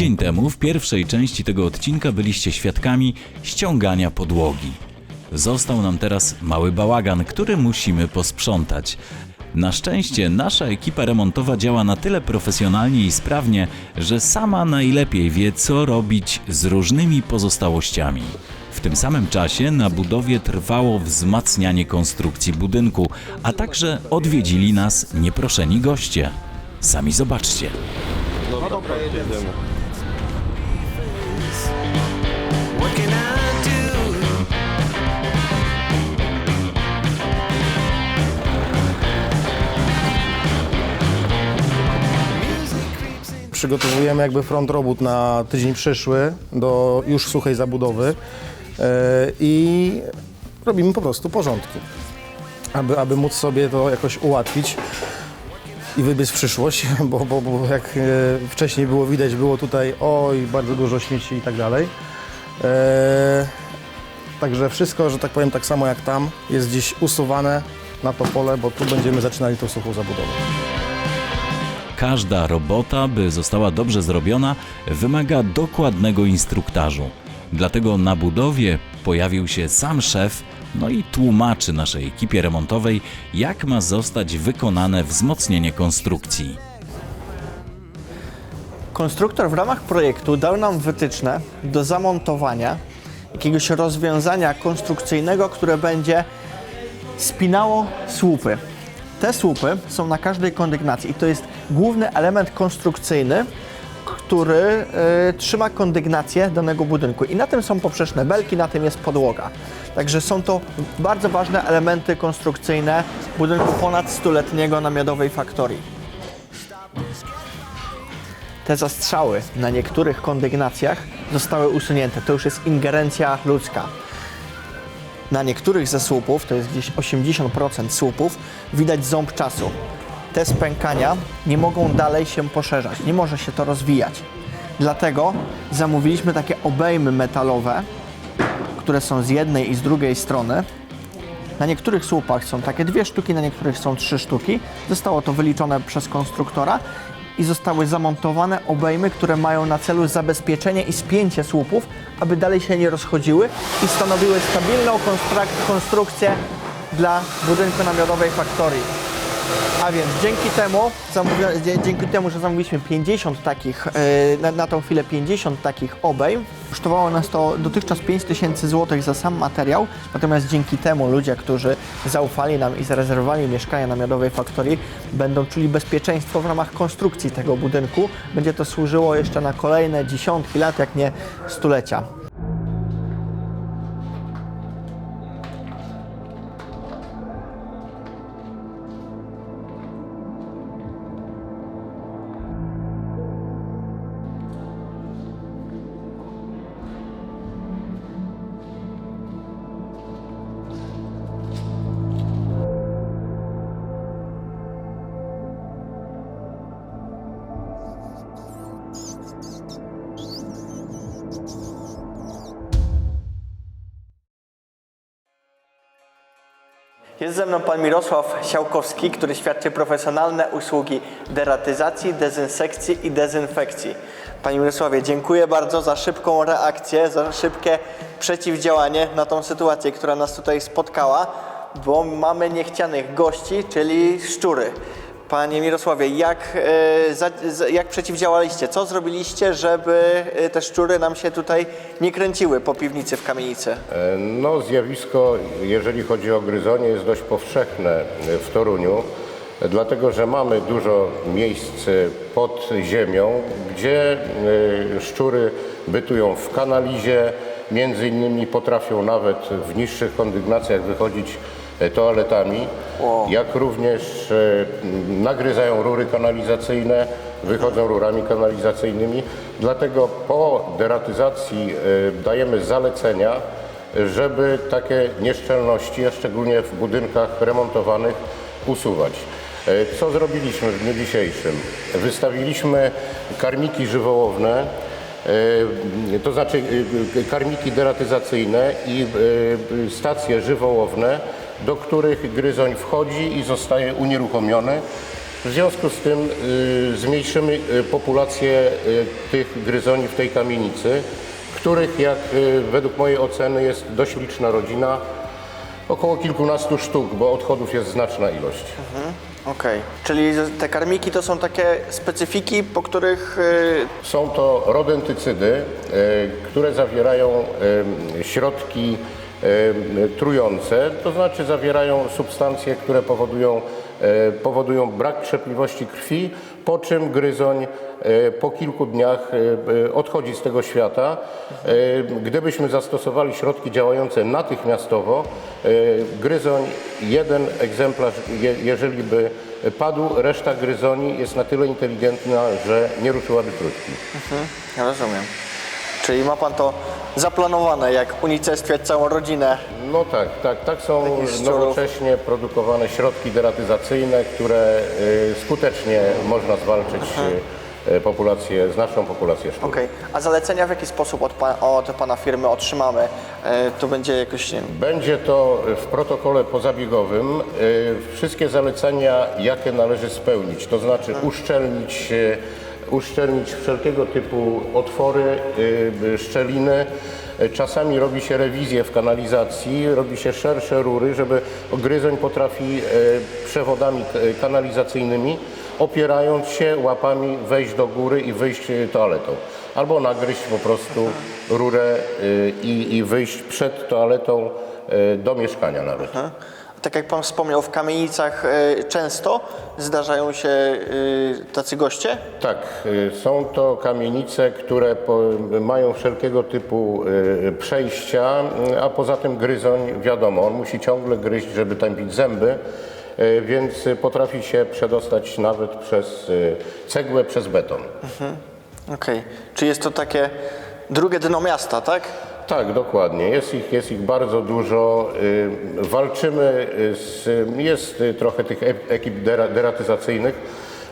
Tydzień temu w pierwszej części tego odcinka byliście świadkami ściągania podłogi. Został nam teraz mały bałagan, który musimy posprzątać. Na szczęście nasza ekipa remontowa działa na tyle profesjonalnie i sprawnie, że sama najlepiej wie, co robić z różnymi pozostałościami. W tym samym czasie na budowie trwało wzmacnianie konstrukcji budynku, a także odwiedzili nas nieproszeni goście. Sami zobaczcie. What can I do? Przygotowujemy jakby front robót na tydzień przyszły do już suchej zabudowy e, i robimy po prostu porządki, aby, aby móc sobie to jakoś ułatwić i wybiec w przyszłość, bo, bo, bo jak e, wcześniej było widać, było tutaj oj, bardzo dużo śmieci i tak dalej. E, Także wszystko, że tak powiem, tak samo jak tam, jest gdzieś usuwane na to pole, bo tu będziemy zaczynali tą suchą zabudowę. Każda robota, by została dobrze zrobiona, wymaga dokładnego instruktażu. Dlatego na budowie pojawił się sam szef, no i tłumaczy naszej ekipie remontowej, jak ma zostać wykonane wzmocnienie konstrukcji. Konstruktor w ramach projektu dał nam wytyczne do zamontowania jakiegoś rozwiązania konstrukcyjnego, które będzie spinało słupy. Te słupy są na każdej kondygnacji i to jest główny element konstrukcyjny, który y, trzyma kondygnację danego budynku. I na tym są poprzeczne belki, na tym jest podłoga. Także są to bardzo ważne elementy konstrukcyjne budynku ponad stuletniego na Miodowej Faktorii te zastrzały na niektórych kondygnacjach zostały usunięte. To już jest ingerencja ludzka. Na niektórych ze słupów, to jest gdzieś 80% słupów, widać ząb czasu. Te spękania nie mogą dalej się poszerzać, nie może się to rozwijać. Dlatego zamówiliśmy takie obejmy metalowe, które są z jednej i z drugiej strony. Na niektórych słupach są takie dwie sztuki, na niektórych są trzy sztuki. Zostało to wyliczone przez konstruktora i zostały zamontowane obejmy, które mają na celu zabezpieczenie i spięcie słupów, aby dalej się nie rozchodziły i stanowiły stabilną konstrukcję dla budynku namiotowej faktorii. A więc dzięki temu, dzięki temu, że zamówiliśmy 50 takich, e, na, na tą chwilę 50 takich obejm, kosztowało nas to dotychczas 5 tysięcy złotych za sam materiał, natomiast dzięki temu ludzie, którzy zaufali nam i zarezerwowali mieszkania na Miodowej Faktorii, będą czuli bezpieczeństwo w ramach konstrukcji tego budynku. Będzie to służyło jeszcze na kolejne dziesiątki lat, jak nie stulecia. Jest ze mną pan Mirosław Siałkowski, który świadczy profesjonalne usługi deratyzacji, dezynsekcji i dezynfekcji. Panie Mirosławie, dziękuję bardzo za szybką reakcję, za szybkie przeciwdziałanie na tą sytuację, która nas tutaj spotkała, bo mamy niechcianych gości, czyli szczury. Panie Mirosławie, jak, e, jak przeciwdziałaliście? Co zrobiliście, żeby e, te szczury nam się tutaj nie kręciły po piwnicy w kamienicy? E, No, zjawisko, jeżeli chodzi o gryzonie, jest dość powszechne w Toruniu, dlatego że mamy dużo miejsc pod ziemią, gdzie szczury bytują w kanalizie, między innymi potrafią nawet w niższych kondygnacjach wychodzić e, toaletami, jak również e, nagryzają rury kanalizacyjne, wychodzą rurami kanalizacyjnymi. Dlatego po deratyzacji e, dajemy zalecenia, żeby takie nieszczelności, a szczególnie w budynkach remontowanych, usuwać. E, Co zrobiliśmy w dniu dzisiejszym? Wystawiliśmy karmiki żywołowne, e, to znaczy e, karmiki deratyzacyjne i e, stacje żywołowne, do których gryzoń wchodzi i zostaje unieruchomiony W związku z tym y, zmniejszymy y, populację y, tych gryzoni w tej kamienicy, których jak y, według mojej oceny jest dość liczna rodzina, około kilkunastu sztuk, bo odchodów jest znaczna ilość. Okej. Czyli te karmiki to są takie specyfiki, po których Są to rodentycydy, które zawierają środki trujące, to znaczy zawierają substancje, które powodują, e, powodują brak krzepliwości krwi, po czym gryzoń e, po kilku dniach e, e, odchodzi z tego świata. E, Gdybyśmy zastosowali środki działające natychmiastowo, e, gryzoń, jeden egzemplarz, je- jeżeli by padł, reszta gryzoni jest na tyle inteligentna, że nie ruszyłaby krótki. Ja rozumiem. Czyli ma pan to zaplanowane, jak unicestwiać całą rodzinę. No tak, tak, tak są Takich szczurów. nowocześnie produkowane środki deratyzacyjne, które y, skutecznie można zwalczyć y, populację, znaczną populację szkół. Okej. A zalecenia w jaki sposób od, pa, od pana firmy otrzymamy? E, to będzie jakoś, nie wiem, Będzie to w protokole pozabiegowym y, wszystkie zalecenia, jakie należy spełnić, to znaczy uszczelnić, y, uszczelnić wszelkiego typu otwory, y, y, szczeliny. Czasami robi się rewizję w kanalizacji, robi się szersze rury, żeby gryzoń potrafi y, przewodami kanalizacyjnymi, opierając się łapami wejść do góry i wyjść toaletą. Albo nagryźć po prostu rurę i, i wyjść przed toaletą do mieszkania nawet. Tak jak pan wspomniał, w kamienicach e, często zdarzają się e, tacy goście? Tak, y, są to kamienice, które mają wszelkiego typu przejścia, a poza tym gryzoń, wiadomo, on musi ciągle gryźć, żeby tępić zęby, więc potrafi się przedostać nawet przez cegłę, przez beton. Okej. Czy jest to takie drugie dno miasta, tak? Tak, dokładnie. Jest ich, jest ich bardzo dużo. Y, Walczymy z, jest y, trochę tych e- ekip dera, deratyzacyjnych.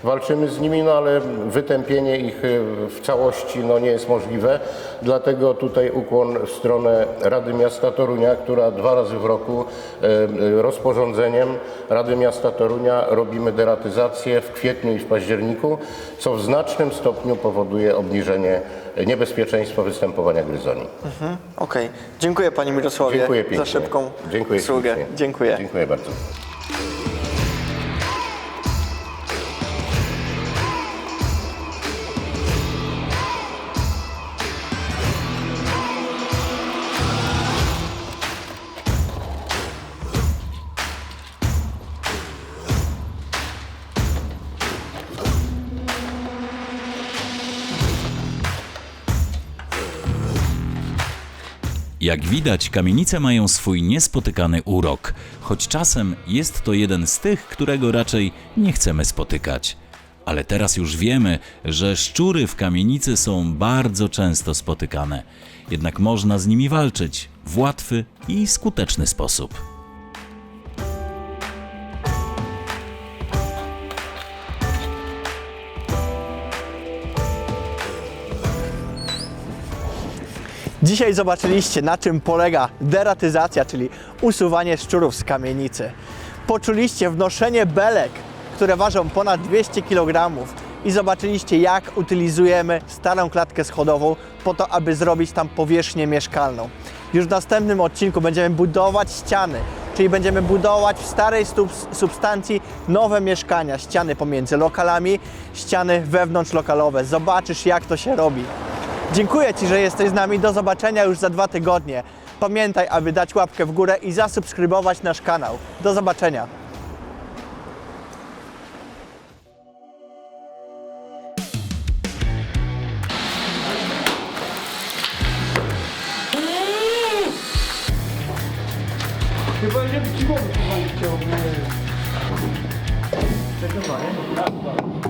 Walczymy z nimi, no ale wytępienie ich y, w całości no, nie jest możliwe. Dlatego tutaj ukłon w stronę Rady Miasta Torunia, która dwa razy w roku y, y, rozporządzeniem Rady Miasta Torunia robimy deratyzację w kwietniu i w październiku, co w znacznym stopniu powoduje obniżenie niebezpieczeństwa występowania gryzoni. Okej. Dziękuję panie Mirosławie Dziękuję pięknie. za szybką Dziękuję usługę. ślicznie. Dziękuję. Dziękuję bardzo. Jak widać, kamienice mają swój niespotykany urok, choć czasem jest to jeden z tych, którego raczej nie chcemy spotykać. Ale teraz już wiemy, że szczury w kamienicy są bardzo często spotykane. Jednak można z nimi walczyć w łatwy i skuteczny sposób. Dzisiaj zobaczyliście, na czym polega deratyzacja, czyli usuwanie szczurów z kamienicy. Poczuliście wnoszenie belek, które ważą ponad 200 kg i zobaczyliście, jak utylizujemy starą klatkę schodową po to, aby zrobić tam powierzchnię mieszkalną. Już w następnym odcinku będziemy budować ściany, czyli będziemy budować w starej substancji nowe mieszkania, ściany pomiędzy lokalami, ściany wewnątrzlokalowe. Zobaczysz, jak to się robi. Dziękuję Ci, że jesteś z nami. Do zobaczenia już za dwa tygodnie. Pamiętaj, aby dać łapkę w górę i zasubskrybować nasz kanał. Do zobaczenia. Chyba, żeby ci głowy nie. Czekaj,